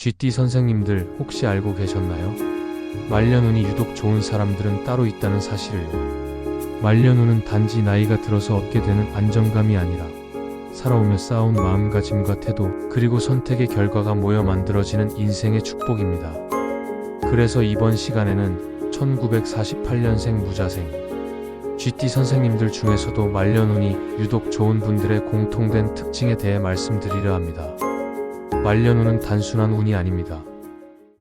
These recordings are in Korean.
GT 선생님들 혹시 알고 계셨나요? 말년운이 유독 좋은 사람들은 따로 있다는 사실을요. 말년운은 단지 나이가 들어서 얻게 되는 안정감이 아니라 살아오며 쌓아온 마음가짐과 태도 그리고 선택의 결과가 모여 만들어지는 인생의 축복입니다. 그래서 이번 시간에는 1948년생 무자생 GT 선생님들 중에서도 말년운이 유독 좋은 분들의 공통된 특징에 대해 말씀드리려 합니다. 말년운은 단순한 운이 아닙니다.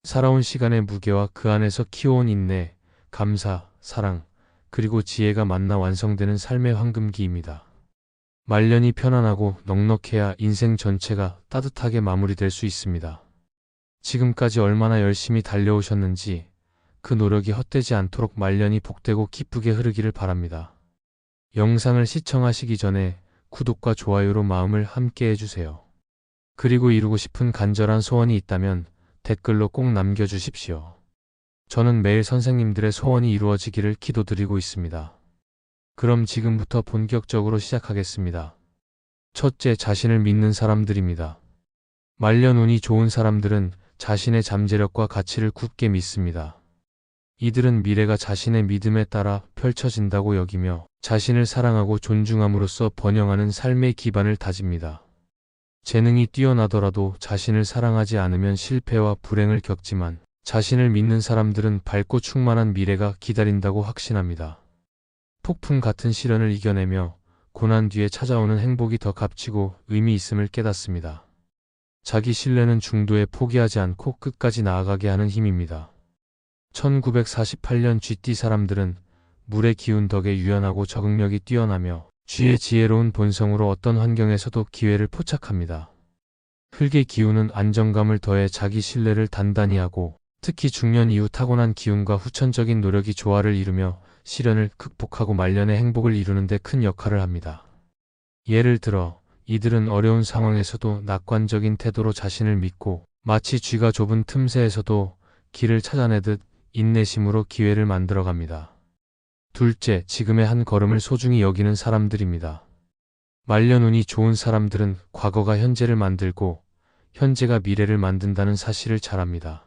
살아온 시간의 무게와 그 안에서 키워온 인내, 감사, 사랑, 그리고 지혜가 만나 완성되는 삶의 황금기입니다. 말년이 편안하고 넉넉해야 인생 전체가 따뜻하게 마무리될 수 있습니다. 지금까지 얼마나 열심히 달려오셨는지 그 노력이 헛되지 않도록 말년이 복되고 기쁘게 흐르기를 바랍니다. 영상을 시청하시기 전에 구독과 좋아요로 마음을 함께 해주세요. 그리고 이루고 싶은 간절한 소원이 있다면 댓글로 꼭 남겨주십시오. 저는 매일 선생님들의 소원이 이루어지기를 기도드리고 있습니다. 그럼 지금부터 본격적으로 시작하겠습니다. 첫째, 자신을 믿는 사람들입니다. 말년 운이 좋은 사람들은 자신의 잠재력과 가치를 굳게 믿습니다. 이들은 미래가 자신의 믿음에 따라 펼쳐진다고 여기며 자신을 사랑하고 존중함으로써 번영하는 삶의 기반을 다집니다. 재능이 뛰어나더라도 자신을 사랑하지 않으면 실패와 불행을 겪지만 자신을 믿는 사람들은 밝고 충만한 미래가 기다린다고 확신합니다. 폭풍 같은 시련을 이겨내며 고난 뒤에 찾아오는 행복이 더 값지고 의미 있음을 깨닫습니다. 자기 신뢰는 중도에 포기하지 않고 끝까지 나아가게 하는 힘입니다. 1948년 GT 사람들은 물의 기운 덕에 유연하고 적응력이 뛰어나며 쥐의 지혜로운 본성으로 어떤 환경에서도 기회를 포착합니다. 흙의 기운은 안정감을 더해 자기 신뢰를 단단히 하고 특히 중년 이후 타고난 기운과 후천적인 노력이 조화를 이루며 시련을 극복하고 말년의 행복을 이루는 데 큰 역할을 합니다. 예를 들어 이들은 어려운 상황에서도 낙관적인 태도로 자신을 믿고 마치 쥐가 좁은 틈새에서도 길을 찾아내듯 인내심으로 기회를 만들어갑니다. 둘째, 지금의 한 걸음을 소중히 여기는 사람들입니다. 말년운이 좋은 사람들은 과거가 현재를 만들고 현재가 미래를 만든다는 사실을 잘 압니다.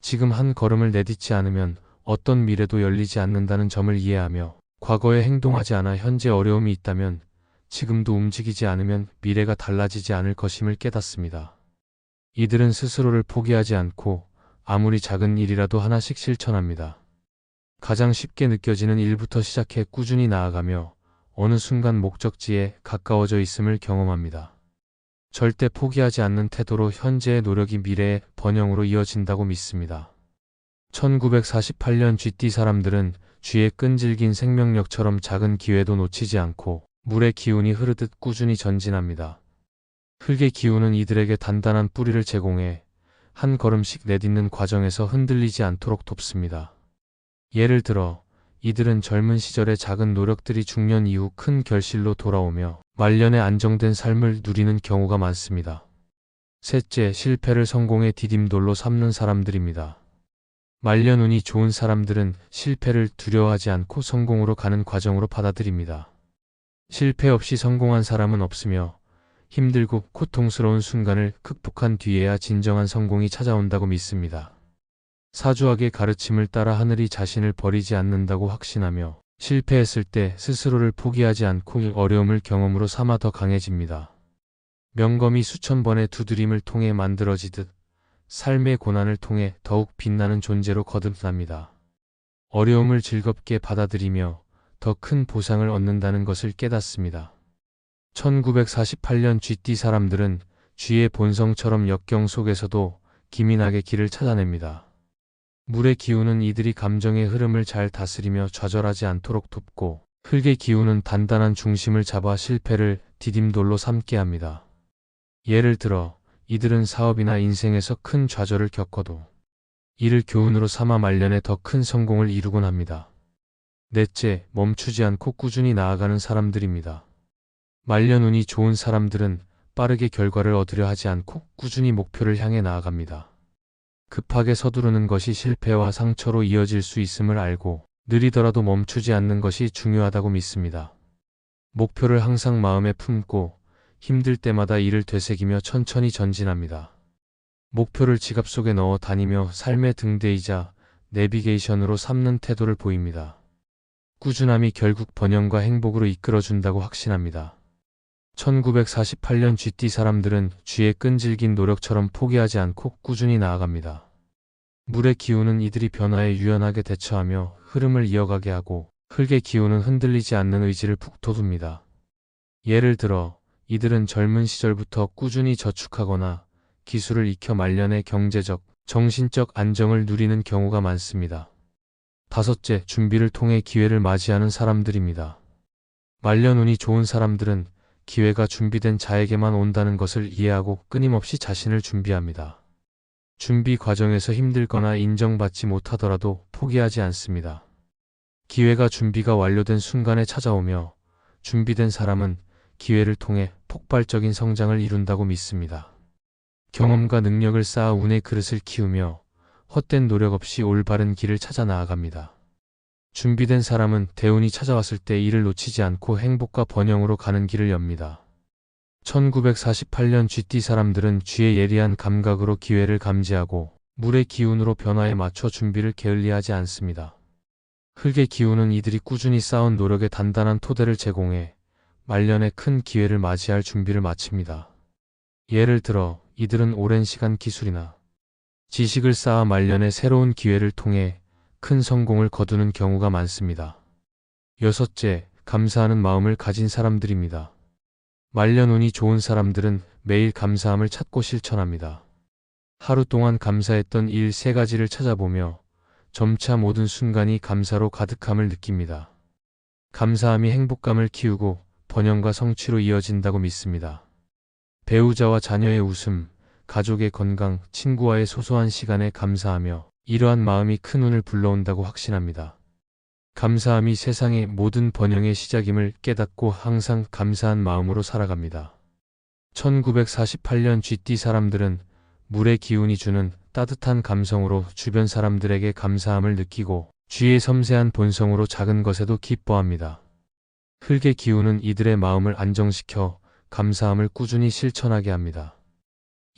지금 한 걸음을 내딛지 않으면 어떤 미래도 열리지 않는다는 점을 이해하며 과거에 행동하지 않아 현재 어려움이 있다면 지금도 움직이지 않으면 미래가 달라지지 않을 것임을 깨닫습니다. 이들은 스스로를 포기하지 않고 아무리 작은 일이라도 하나씩 실천합니다. 가장 쉽게 느껴지는 일부터 시작해 꾸준히 나아가며 어느 순간 목적지에 가까워져 있음을 경험합니다. 절대 포기하지 않는 태도로 현재의 노력이 미래의 번영으로 이어진다고 믿습니다. 1948년 GT 사람들은 쥐의 끈질긴 생명력처럼 작은 기회도 놓치지 않고 물의 기운이 흐르듯 꾸준히 전진합니다. 흙의 기운은 이들에게 단단한 뿌리를 제공해 한 걸음씩 내딛는 과정에서 흔들리지 않도록 돕습니다. 예를 들어 이들은 젊은 시절의 작은 노력들이 중년 이후 큰 결실로 돌아오며 말년에 안정된 삶을 누리는 경우가 많습니다. 셋째, 실패를 성공의 디딤돌로 삼는 사람들입니다. 말년 운이 좋은 사람들은 실패를 두려워하지 않고 성공으로 가는 과정으로 받아들입니다. 실패 없이 성공한 사람은 없으며 힘들고 고통스러운 순간을 극복한 뒤에야 진정한 성공이 찾아온다고 믿습니다. 사주학의 가르침을 따라 하늘이 자신을 버리지 않는다고 확신하며 실패했을 때 스스로를 포기하지 않고 어려움을 경험으로 삼아 더 강해집니다. 명검이 수천 번의 두드림을 통해 만들어지듯 삶의 고난을 통해 더욱 빛나는 존재로 거듭납니다. 어려움을 즐겁게 받아들이며 더 큰 보상을 얻는다는 것을 깨닫습니다. 1948년 GT 사람들은 쥐의 본성처럼 역경 속에서도 기민하게 길을 찾아냅니다. 물의 기운은 이들이 감정의 흐름을 잘 다스리며 좌절하지 않도록 돕고 흙의 기운은 단단한 중심을 잡아 실패를 디딤돌로 삼게 합니다. 예를 들어 이들은 사업이나 인생에서 큰 좌절을 겪어도 이를 교훈으로 삼아 말년에 더 큰 성공을 이루곤 합니다. 넷째, 멈추지 않고 꾸준히 나아가는 사람들입니다. 말년 운이 좋은 사람들은 빠르게 결과를 얻으려 하지 않고 꾸준히 목표를 향해 나아갑니다. 급하게 서두르는 것이 실패와 상처로 이어질 수 있음을 알고 느리더라도 멈추지 않는 것이 중요하다고 믿습니다. 목표를 항상 마음에 품고 힘들 때마다 이를 되새기며 천천히 전진합니다. 목표를 지갑 속에 넣어 다니며 삶의 등대이자 내비게이션으로 삼는 태도를 보입니다. 꾸준함이 결국 번영과 행복으로 이끌어준다고 확신합니다. 1948년 쥐띠 사람들은 쥐의 끈질긴 노력처럼 포기하지 않고 꾸준히 나아갑니다. 물의 기운은 이들이 변화에 유연하게 대처하며 흐름을 이어가게 하고 흙의 기운은 흔들리지 않는 의지를 북돋웁니다. 예를 들어 이들은 젊은 시절부터 꾸준히 저축하거나 기술을 익혀 말년의 경제적, 정신적 안정을 누리는 경우가 많습니다. 다섯째, 준비를 통해 기회를 맞이하는 사람들입니다. 말년 운이 좋은 사람들은 기회가 준비된 자에게만 온다는 것을 이해하고 끊임없이 자신을 준비합니다. 준비 과정에서 힘들거나 인정받지 못하더라도 포기하지 않습니다. 기회가 준비가 완료된 순간에 찾아오며 준비된 사람은 기회를 통해 폭발적인 성장을 이룬다고 믿습니다. 경험과 능력을 쌓아 운의 그릇을 키우며 헛된 노력 없이 올바른 길을 찾아 나아갑니다. 준비된 사람은 대운이 찾아왔을 때 이를 놓치지 않고 행복과 번영으로 가는 길을 엽니다. 1948년 쥐띠 사람들은 쥐의 예리한 감각으로 기회를 감지하고 물의 기운으로 변화에 맞춰 준비를 게을리하지 않습니다. 흙의 기운은 이들이 꾸준히 쌓은 노력의 단단한 토대를 제공해 말년에 큰 기회를 맞이할 준비를 마칩니다. 예를 들어 이들은 오랜 시간 기술이나 지식을 쌓아 말년에 새로운 기회를 통해 큰 성공을 거두는 경우가 많습니다. 여섯째, 감사하는 마음을 가진 사람들입니다. 말년 운이 좋은 사람들은 매일 감사함을 찾고 실천합니다. 하루 동안 감사했던 일 세 가지를 찾아보며 점차 모든 순간이 감사로 가득함을 느낍니다. 감사함이 행복감을 키우고 번영과 성취로 이어진다고 믿습니다. 배우자와 자녀의 웃음, 가족의 건강, 친구와의 소소한 시간에 감사하며 이러한 마음이 큰 운을 불러온다고 확신합니다. 감사함이 세상의 모든 번영의 시작임을 깨닫고 항상 감사한 마음으로 살아갑니다. 1948년 쥐띠 사람들은 물의 기운이 주는 따뜻한 감성으로 주변 사람들에게 감사함을 느끼고 쥐의 섬세한 본성으로 작은 것에도 기뻐합니다. 흙의 기운은 이들의 마음을 안정시켜 감사함을 꾸준히 실천하게 합니다.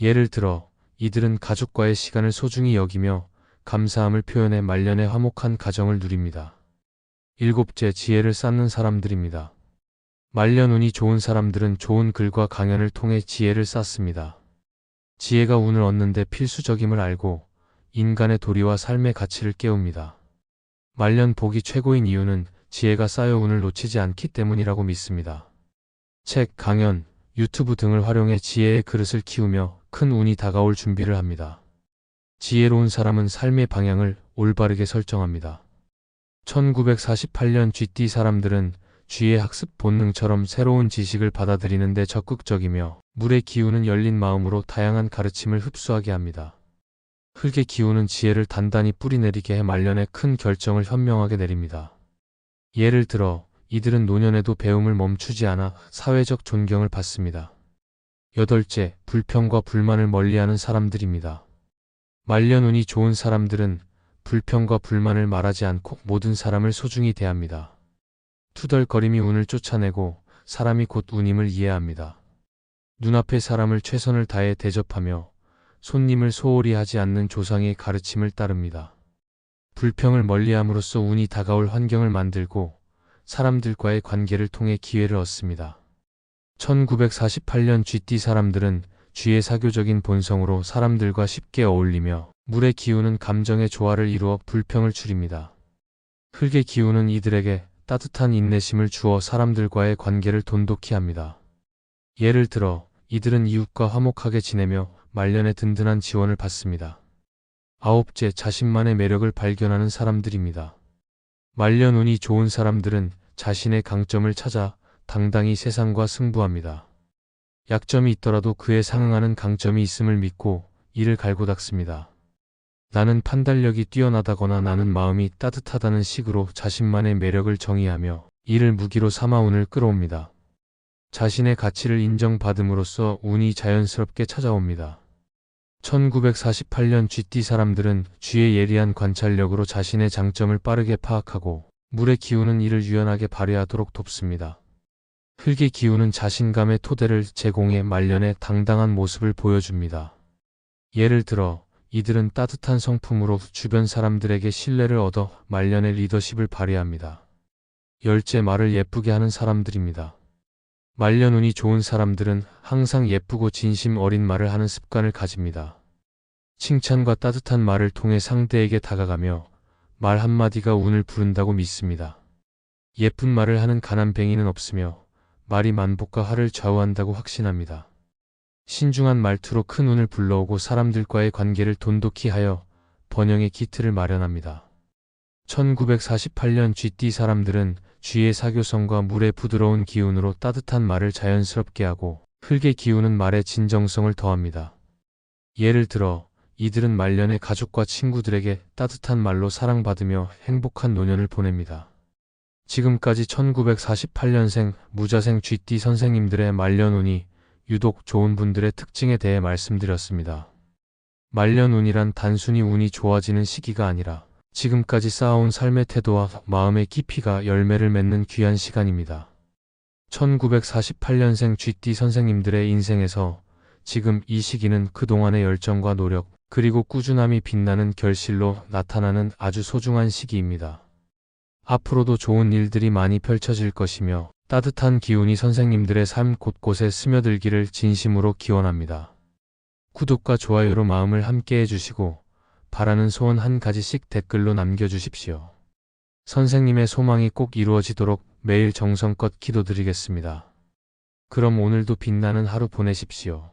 예를 들어 이들은 가족과의 시간을 소중히 여기며 감사함을 표현해 말년의 화목한 가정을 누립니다. 일곱째 지혜를 쌓는 사람들입니다. 말년 운이 좋은 사람들은 좋은 글과 강연을 통해 지혜를 쌓습니다. 지혜가 운을 얻는데 필수적임을 알고 인간의 도리와 삶의 가치를 깨웁니다. 말년 복이 최고인 이유는 지혜가 쌓여 운을 놓치지 않기 때문이라고 믿습니다. 책, 강연, 유튜브 등을 활용해 지혜의 그릇을 키우며 큰 운이 다가올 준비를 합니다. 지혜로운 사람은 삶의 방향을 올바르게 설정합니다. 1948년 쥐띠 사람들은 쥐의 학습 본능처럼 새로운 지식을 받아들이는데 적극적이며 물의 기운은 열린 마음으로 다양한 가르침을 흡수하게 합니다. 흙의 기운은 지혜를 단단히 뿌리내리게 해 말년에 큰 결정을 현명하게 내립니다. 예를 들어 이들은 노년에도 배움을 멈추지 않아 사회적 존경을 받습니다. 여덟째, 불평과 불만을 멀리하는 사람들입니다. 말년 운이 좋은 사람들은 불평과 불만을 말하지 않고 모든 사람을 소중히 대합니다. 투덜거림이 운을 쫓아내고 사람이 곧 운임을 이해합니다. 눈앞의 사람을 최선을 다해 대접하며 손님을 소홀히 하지 않는 조상의 가르침을 따릅니다. 불평을 멀리함으로써 운이 다가올 환경을 만들고 사람들과의 관계를 통해 기회를 얻습니다. 1948년 쥐띠 사람들은 쥐의 사교적인 본성으로 사람들과 쉽게 어울리며 물의 기운은 감정의 조화를 이루어 불평을 줄입니다. 흙의 기운은 이들에게 따뜻한 인내심을 주어 사람들과의 관계를 돈독히 합니다. 예를 들어 이들은 이웃과 화목하게 지내며 말년에 든든한 지원을 받습니다. 아홉째, 자신만의 매력을 발견하는 사람들입니다. 말년 운이 좋은 사람들은 자신의 강점을 찾아 당당히 세상과 승부합니다. 약점이 있더라도 그에 상응하는 강점이 있음을 믿고 이를 갈고 닦습니다. 나는 판단력이 뛰어나다거나 나는 마음이 따뜻하다는 식으로 자신만의 매력을 정의하며 이를 무기로 삼아 운을 끌어옵니다. 자신의 가치를 인정받음으로써 운이 자연스럽게 찾아옵니다. 1948년 쥐띠 사람들은 쥐의 예리한 관찰력으로 자신의 장점을 빠르게 파악하고 물의 기운은 이를 유연하게 발휘하도록 돕습니다. 흙의 기운은 자신감의 토대를 제공해 말년에 당당한 모습을 보여줍니다. 예를 들어 이들은 따뜻한 성품으로 주변 사람들에게 신뢰를 얻어 말년의 리더십을 발휘합니다. 열째 말을 예쁘게 하는 사람들입니다. 말년 운이 좋은 사람들은 항상 예쁘고 진심 어린 말을 하는 습관을 가집니다. 칭찬과 따뜻한 말을 통해 상대에게 다가가며 말 한마디가 운을 부른다고 믿습니다. 예쁜 말을 하는 가난뱅이는 없으며 말이 만복과 화를 좌우한다고 확신합니다. 신중한 말투로 큰 운을 불러오고 사람들과의 관계를 돈독히 하여 번영의 기틀을 마련합니다. 1948년 쥐띠 사람들은 쥐의 사교성과 물의 부드러운 기운으로 따뜻한 말을 자연스럽게 하고 흙의 기운은 말의 진정성을 더합니다. 예를 들어 이들은 말년에 가족과 친구들에게 따뜻한 말로 사랑받으며 행복한 노년을 보냅니다. 지금까지 1948년생 무자생 쥐띠 선생님들의 말년운이 유독 좋은 분들의 특징에 대해 말씀드렸습니다. 말년운이란 단순히 운이 좋아지는 시기가 아니라 지금까지 쌓아온 삶의 태도와 마음의 깊이가 열매를 맺는 귀한 시간입니다. 1948년생 쥐띠 선생님들의 인생에서 지금 이 시기는 그동안의 열정과 노력, 그리고 꾸준함이 빛나는 결실로 나타나는 아주 소중한 시기입니다. 앞으로도 좋은 일들이 많이 펼쳐질 것이며 따뜻한 기운이 선생님들의 삶 곳곳에 스며들기를 진심으로 기원합니다. 구독과 좋아요로 마음을 함께 해주시고 바라는 소원 한 가지씩 댓글로 남겨주십시오. 선생님의 소망이 꼭 이루어지도록 매일 정성껏 기도드리겠습니다. 그럼 오늘도 빛나는 하루 보내십시오.